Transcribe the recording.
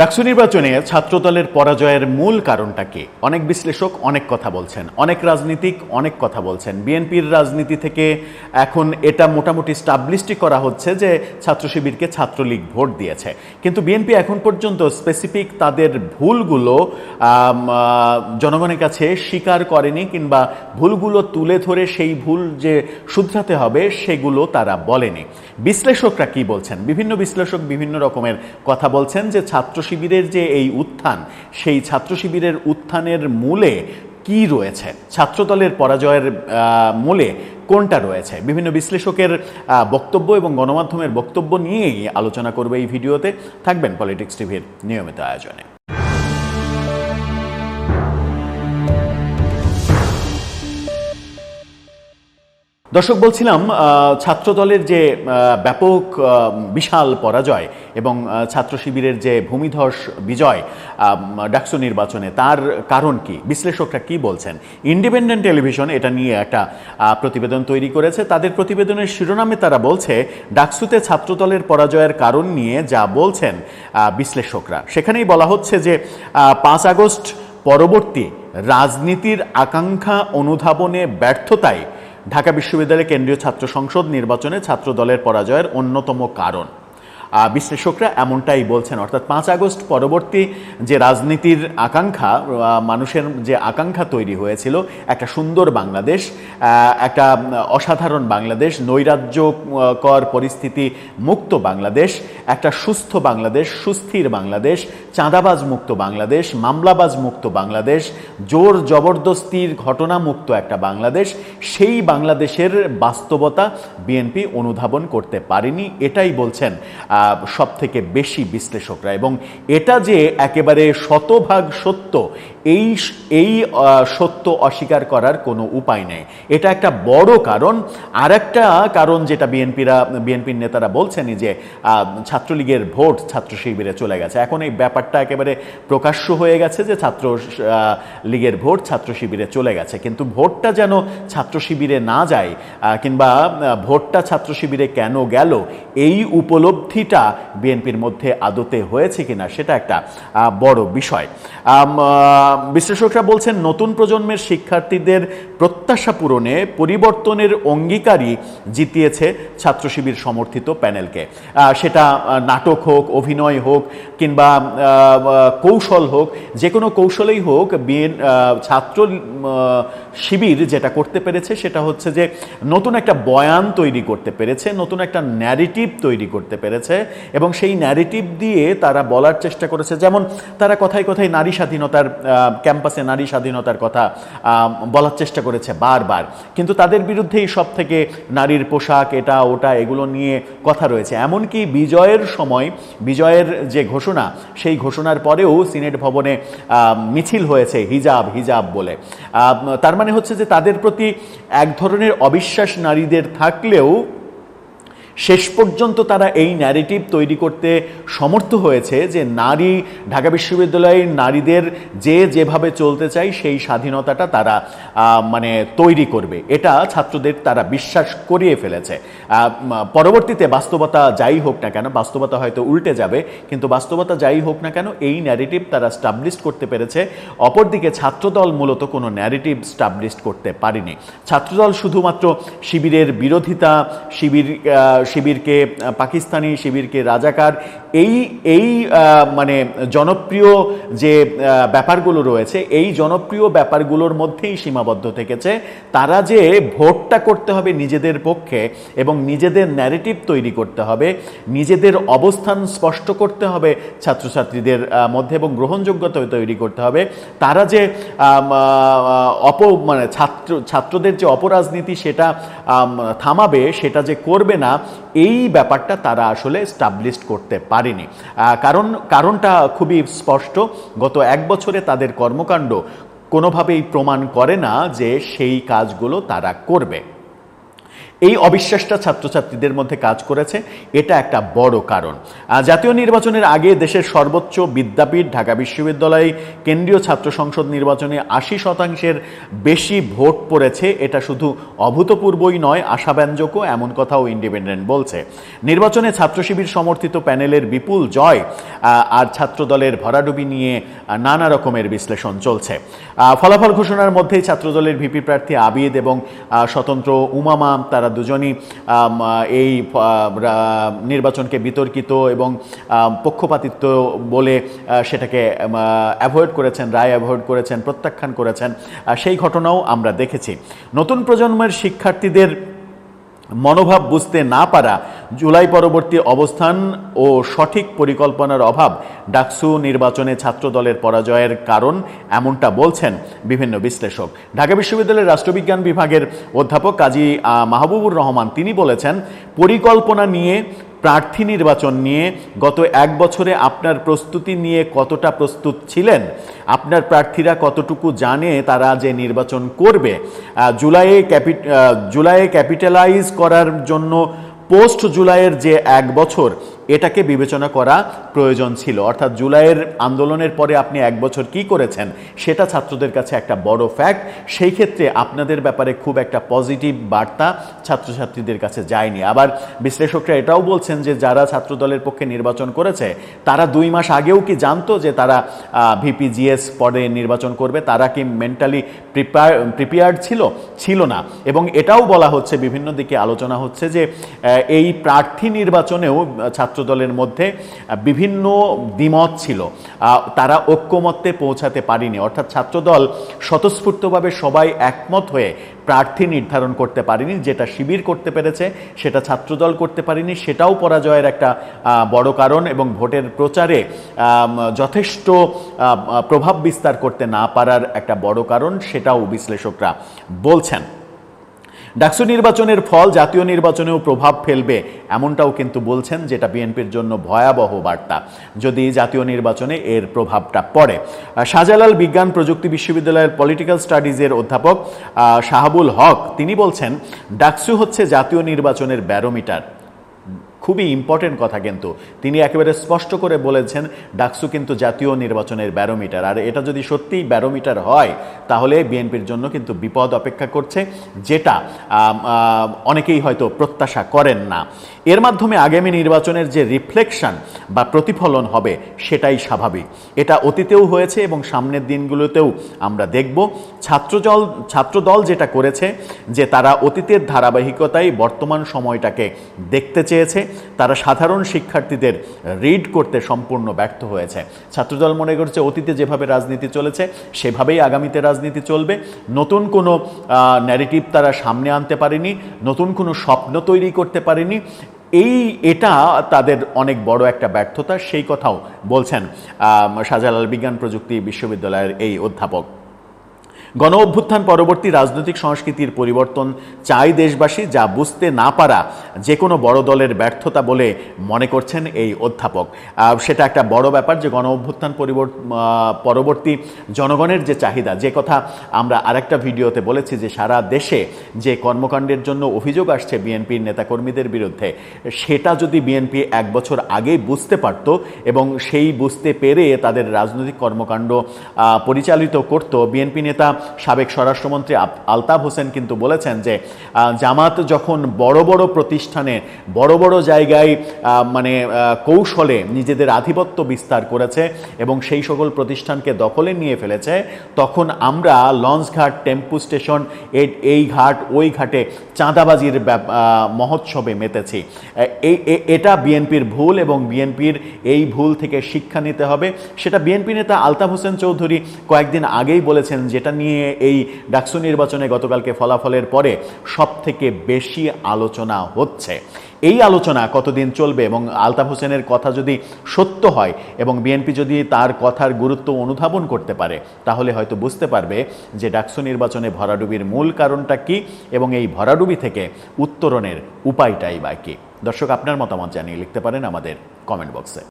ডাকসু নির্বাচনে ছাত্রদলের পরাজয়ের মূল কারণটা কি? অনেক বিশ্লেষক অনেক কথা বলছেন, অনেক রাজনীতিক অনেক কথা বলছেন। বিএনপির রাজনীতি থেকে এখন এটা মোটামুটি স্টাবলিশটি করা হচ্ছে যে ছাত্র শিবিরকে ছাত্রলীগ ভোট দিয়েছে। কিন্তু বিএনপি এখন পর্যন্ত স্পেসিফিক তাদের ভুলগুলো জনগণের কাছে স্বীকার করেনি কিংবা ভুলগুলো তুলে ধরে সেই ভুল যে শুধরাতে হবে সেগুলো তারা বলেনি। বিশ্লেষকরা কি বলছেন? বিভিন্ন বিশ্লেষক বিভিন্ন রকমের কথা বলছেন যে ছাত্র শিবিরের যে এই উত্থান, সেই ছাত্র শিবিরের উত্থানের মূলে কি রয়েছে? ছাত্রদলের পরাজয়ের মূলে কোনটা রয়েছে? বিভিন্ন বিশ্লেষকের বক্তব্য এবং গণমাধ্যমের বক্তব্য নিয়েই আলোচনা করবে এই ভিডিওতে। থাকবেন পলিটিক্স টিভির নিয়মিত আয়োজনে। দর্শক বলছিলাম আহ, ছাত্রদলের যে ব্যাপক বিশাল পরাজয় এবং ছাত্র শিবিরের যে ভূমিধস বিজয় ডাকসু নির্বাচনে তার কারণ কি? বিশ্লেষকরা কি বলছেন? ইন্ডিপেন্ডেন্ট টেলিভিশন এটা নিয়ে একটা প্রতিবেদন তৈরি করেছে। তাদের প্রতিবেদনের শিরোনামে তারা বলছে ডাকসুতে ছাত্রদলের পরাজয়ের কারণ নিয়ে যা বলছেন বিশ্লেষকরা। সেখানেই বলা হচ্ছে যে পাঁচ আগস্ট পরবর্তী রাজনীতির আকাঙ্ক্ষা অনুধাবনে ব্যর্থতায় ঢাকা বিশ্ববিদ্যালয়ের কেন্দ্রীয় ছাত্র সংসদ নির্বাচনে ছাত্র দলের পরাজয়ের অন্যতম কারণ। বিশ্লেষকরা এমনটাই বলছেন। অর্থাৎ পাঁচ আগস্ট পরবর্তী যে রাজনীতির আকাঙ্ক্ষা মানুষের যে আকাঙ্ক্ষা তৈরি হয়েছিল, একটা সুন্দর বাংলাদেশ একটা অসাধারণ বাংলাদেশ, নৈরাজ্যকর পরিস্থিতি মুক্ত বাংলাদেশ, একটা সুস্থ বাংলাদেশ, সুস্থির বাংলাদেশ, চাঁদাবাজ মুক্ত বাংলাদেশ, মামলাবাজ মুক্ত বাংলাদেশ, জোর জবরদস্তির ঘটনা মুক্ত একটা বাংলাদেশ, সেই বাংলাদেশের বাস্তবতা বিএনপি অনুধাবন করতে পারেনি, এটাই বলছেন সব থেকে বেশি বিশ্লেষকরা। এবং এটা যে একেবারে শতভাগ সত্য এই এই সত্য অস্বীকার করার কোনো উপায় নেই। এটা একটা বড় কারণ। আর একটা কারণ যেটা বিএনপিরা, বিএনপির নেতারা বলছেনই যে ছাত্রলীগের ভোট ছাত্র শিবিরে চলে গেছে। এখন এই ব্যাপারটা একেবারে প্রকাশ্য হয়ে গেছে যে, ছাত্র লীগের ভোট ছাত্র শিবিরে চলে গেছে। কিন্তু ভোটটা যেন ছাত্র শিবিরে না যায় কিংবা ভোটটা ছাত্র শিবিরে কেন গেল, এই উপলব্ধিটা বিএনপির মধ্যে আদতে হয়েছে কিনা, সেটা একটা বড় বিষয়। বিশ্লেষকরা বলছেন, নতুন প্রজন্মের শিক্ষার্থীদের প্রত্যাশা পূরণে পরিবর্তনের অঙ্গীকারই জিতিয়েছে ছাত্র শিবির সমর্থিত প্যানেলকে। সেটা নাটক হোক, অভিনয় হোক, কিংবা কৌশল হোক যে কোনো কৌশলেই হোক, বিএন ছাত্র শিবির যেটা করতে পেরেছে, সেটা হচ্ছে যে নতুন একটা বয়ান তৈরি করতে পেরেছে, নতুন একটা ন্যারেটিভ তৈরি করতে পেরেছে, এবং সেই ন্যারেটিভ দিয়ে তারা বলার চেষ্টা করেছে। যেমন, তারা কথায় কথায় নারী স্বাধীনতার ক্যাম্পাসে নারী স্বাধীনতার কথা বলার চেষ্টা করেছে বারবার। কিন্তু তাদের বিরুদ্ধেই সব থেকে নারীর পোশাক, এটা, ওটা, এগুলো নিয়ে কথা রয়েছে। এমনকি বিজয়ের সময়, বিজয়ের যে ঘোষণা, সেই ঘোষণার পরেও সিনেট ভবনে মিছিল হয়েছে, হিজাব হিজাব বলে। তার মানে হচ্ছে যে তাদের প্রতি এক ধরনের অবিশ্বাস নারীদের থাকলেও শেষ পর্যন্ত তারা এই ন্যারেটিভ তৈরি করতে সমর্থ হয়েছে যে নারী, ঢাকা বিশ্ববিদ্যালয়ের নারীদের যে যেভাবে চলতে চায় সেই স্বাধীনতাটা তারা মানে তৈরি করবে। এটা ছাত্রদের তারা বিশ্বাস করিয়ে ফেলেছে। পরবর্তীতে বাস্তবতা যাই হোক না কেন, বাস্তবতা হয়তো উল্টে যাবে, কিন্তু বাস্তবতা যাই হোক না কেন এই ন্যারেটিভ তারা স্টাবলিশ করতে পেরেছে। অপরদিকে ছাত্রদল মূলত কোনো ন্যারেটিভ স্টাবলিশ করতে পারেনি। ছাত্রদল শুধুমাত্র শিবিরের বিরোধিতা, শিবির শিবিরকে পাকিস্তানি শিবিরকে রাজাকার। এই এই মানে জনপ্রিয় যে ব্যাপারগুলো রয়েছে, এই জনপ্রিয় ব্যাপারগুলোর মধ্যেই সীমাবদ্ধ থেকেছে। তারা যে ভোটটা করতে হবে নিজেদের পক্ষে এবং নিজেদের ন্যারেটিভ তৈরি করতে হবে, নিজেদের অবস্থান স্পষ্ট করতে হবে ছাত্রছাত্রীদের মধ্যে এবং গ্রহণযোগ্যতা তৈরি করতে হবে। তারা যে অপ মানে ছাত্র, ছাত্রদের যে অপরাজনীতি সেটা থামাবে, সেটা যে করবে না এই ব্যাপারটা তারা আসলে স্টাবলিশ করতে পারেনি। কারণ, কারণটা খুবই স্পষ্ট। গত এক বছরে তাদের কর্মকাণ্ড কোনোভাবেই প্রমাণ করে না যে সেই কাজগুলো তারা করবে। এই অবিশ্বাসটা ছাত্রছাত্রীদের মধ্যে কাজ করেছে, এটা একটা বড় কারণ। জাতীয় নির্বাচনের আগে দেশের সর্বোচ্চ বিদ্যাপীঠ, ঢাকা বিশ্ববিদ্যালয়ে কেন্দ্রীয় ছাত্র সংসদ নির্বাচনে আশি শতাংশের বেশি ভোট পড়েছে, এটা শুধু অভূতপূর্বই নয়, আশাব্যঞ্জকও, এমন কথাও ইন্ডিপেন্ডেন্ট বলছে। নির্বাচনে ছাত্র শিবির সমর্থিত প্যানেলের বিপুল জয় আর ছাত্রদলের ভরাডুবি নিয়ে নানা রকমের বিশ্লেষণ চলছে। ফলাফল ঘোষণার মধ্যেই ছাত্রদলের ভিপি প্রার্থী আবিদ এবং স্বতন্ত্র উমামা, তারা দুজনই এই নির্বাচনকে বিতর্কিত এবং পক্ষপাতিত্ব বলে সেটাকে অ্যাভয়েড করেছেন, রায় অ্যাভয়েড করেছেন, প্রত্যাখ্যান করেছেন সেই ঘটনাও আমরা দেখেছি। নতুন প্রজন্মের শিক্ষার্থীদের মনোভাব বুঝতে না পারা, জুলাই পরবর্তী অবস্থান ও সঠিক পরিকল্পনার অভাব ডাকসু নির্বাচনে ছাত্রদলের পরাজয়ের কারণ এমনটা বলছেন বিভিন্ন বিশ্লেষক। ঢাকা বিশ্ববিদ্যালয়ের রাষ্ট্রবিজ্ঞান বিভাগের অধ্যাপক কাজী মাহবুবুর রহমান তিনি বলেছেন, পরিকল্পনা নিয়ে প্রার্থী নির্বাচন নিয়ে গত এক বছরে আপনার প্রস্তুতি নিয়ে কতটা প্রস্তুত ছিলেন? আপনার প্রার্থীরা কতটুকু জানে তারা যে নির্বাচন করবে? জুলাইয়ে ক্যাপি জুলাইয়ে ক্যাপিটালাইজ করার জন্য পোস্ট জুলাইয়ের যে এক বছর এটাকে বিবেচনা করা প্রয়োজন ছিল। অর্থাৎ জুলাইয়ের আন্দোলনের পরে আপনি এক বছর কি করেছেন সেটা ছাত্রদের কাছে একটা বড় ফ্যাক্ট সেই ক্ষেত্রে আপনাদের ব্যাপারে খুব একটা পজিটিভ বার্তা ছাত্রছাত্রীদের কাছে যায়নি। আবার বিশ্লেষকরা এটাও বলছেন যে যারা ছাত্রদলের পক্ষে নির্বাচন করেছে তারা দুই মাস আগেও কি জানতো যে তারা ভিপিজিএস পদে নির্বাচন করবে? তারা কি মেন্টালি প্রিপেয়ার প্রিপেয়ার্ড ছিল? ছিল না। এবং এটাও বলা হচ্ছে বিভিন্ন দিকে আলোচনা হচ্ছে যে এই প্রার্থী নির্বাচনেও আহ, ছাত্রদলের মধ্যে বিভিন্ন দ্বিমত ছিল। তারা ঐক্যমত্যে পৌঁছাতে পারেনি। অর্থাৎ ছাত্রদল স্বতঃস্ফূর্তভাবে সবাই একমত হয়ে প্রার্থী নির্ধারণ করতে পারেনি। যেটা শিবির করতে পেরেছে, সেটা ছাত্রদল করতে পারেনি। সেটাও পরাজয়ের একটা বড় কারণ এবং ভোটের প্রচারে যথেষ্ট প্রভাব বিস্তার করতে না পারার একটা বড় কারণ, সেটাও বিশ্লেষকরা বলছেন। ডাকসু নির্বাচনের ফল জাতীয় নির্বাচনেও প্রভাব ফেলবে, এমনটাও কিন্তু বলছেন যেটা বিএনপির জন্য ভয়াবহ বার্তা। যদি জাতীয় নির্বাচনে এর প্রভাবটা পড়ে। শাহজালাল বিজ্ঞান প্রযুক্তি বিশ্ববিদ্যালয়ের পলিটিক্যাল স্টাডিজের অধ্যাপক শাহাবুল হক, তিনি বলছেন, ডাকসু হচ্ছে জাতীয় নির্বাচনের ব্যারোমিটার। খুবই ইম্পর্টেন্ট কথা কিন্তু। তিনি একেবারে স্পষ্ট করে বলেছেন, ডাকসু কিন্তু জাতীয় নির্বাচনের ব্যারোমিটার। আর এটা যদি সত্যিই ব্যারোমিটার হয়, তাহলে বিএনপির জন্য কিন্তু বিপদ অপেক্ষা করছে, যেটা অনেকেই হয়তো প্রত্যাশা করেন না। এর মাধ্যমে আগামী নির্বাচনের যে রিফ্লেকশন বা প্রতিফলন হবে সেটাই স্বাভাবিক। এটা অতীতেও হয়েছে এবং সামনের দিনগুলোতেও আমরা দেখব। ছাত্রদল ছাত্রদল যেটা করেছে যে তারা অতীতের ধারাবাহিকতায় বর্তমান সময়টাকে দেখতে চেয়েছে, তারা সাধারণ শিক্ষার্থীদের রিড করতে সম্পূর্ণ ব্যর্থ হয়েছে। ছাত্রদল মনে করছে অতীতে যেভাবে রাজনীতি চলেছে, সেভাবেই আগামীতে রাজনীতি চলবে। নতুন কোনো ন্যারেটিভ তারা সামনে আনতে পারেনি, নতুন কোনো স্বপ্ন তৈরি করতে পারেনি এই এটা তাদের অনেক বড় একটা ব্যর্থতা, সেই কথাও বলছেন শাহজালাল বিজ্ঞান প্রযুক্তি বিশ্ববিদ্যালয়ের এই অধ্যাপক। গণ অভ্যুত্থান পরবর্তী রাজনৈতিক সংস্কৃতির পরিবর্তন চাই দেশবাসী যা বুঝতে না পারা যে কোনো বড় দলের ব্যর্থতা বলে মনে করছেন এই অধ্যাপক। সেটা একটা বড় ব্যাপার যে গণ অভ্যুত্থান পরিবর্ত- জনগণের যে চাহিদা। যে কথা আমরা আরেকটা ভিডিওতে বলেছি যে সারা দেশে যে কর্মকাণ্ডের জন্য অভিযোগ আসছে বিএনপির নেতাকর্মীদের বিরুদ্ধে, সেটা যদি বিএনপি এক বছর আগেই বুঝতে পারত এবং সেই বুঝতে পেরে তাদের রাজনৈতিক কর্মকাণ্ড পরিচালিত করত, বিএনপি নেতা সাবেক স্বরাষ্ট্রমন্ত্রী আলতাফ হোসেন কিন্তু বলেছেন যে জামাত যখন বড় বড় প্রতিষ্ঠানে, বড় বড় জায়গায় মানে কৌশলে নিজেদের আধিপত্য বিস্তার করেছে এবং সেই সকল প্রতিষ্ঠানকে দখলে নিয়ে ফেলেছে, তখন আমরা লঞ্চঘাট, টেম্পু স্টেশন এই ঘাট, ওই ঘাটে চাঁদাবাজির মহোৎসবে মেতেছি। এই এটা বিএনপির ভুল এবং বিএনপির এই ভুল থেকে শিক্ষা নিতে হবে। সেটা বিএনপি নেতা আলতাফ হোসেন চৌধুরী কয়েকদিন আগেই বলেছেন, যেটা নিয়ে এই ডাকসু নির্বাচনে গতকালকে ফলাফলের পরে সব থেকে বেশি আলোচনা হচ্ছে। এই আলোচনা কতদিন চলবে এবং আলতাফ হোসেনের কথা যদি সত্য হয় এবং বিএনপি যদি তার কথার গুরুত্ব অনুধাবন করতে পারে, তাহলে হয়তো বুঝতে পারবে যে ডাকসু নির্বাচনে ভরাডুবির মূল কারণটা কি এবং এই ভরাডুবি থেকে উত্তরণের উপায়টাই বা কি। দর্শক, আপনার মতামত জানিয়ে লিখতে পারেন আমাদের কমেন্ট বক্সে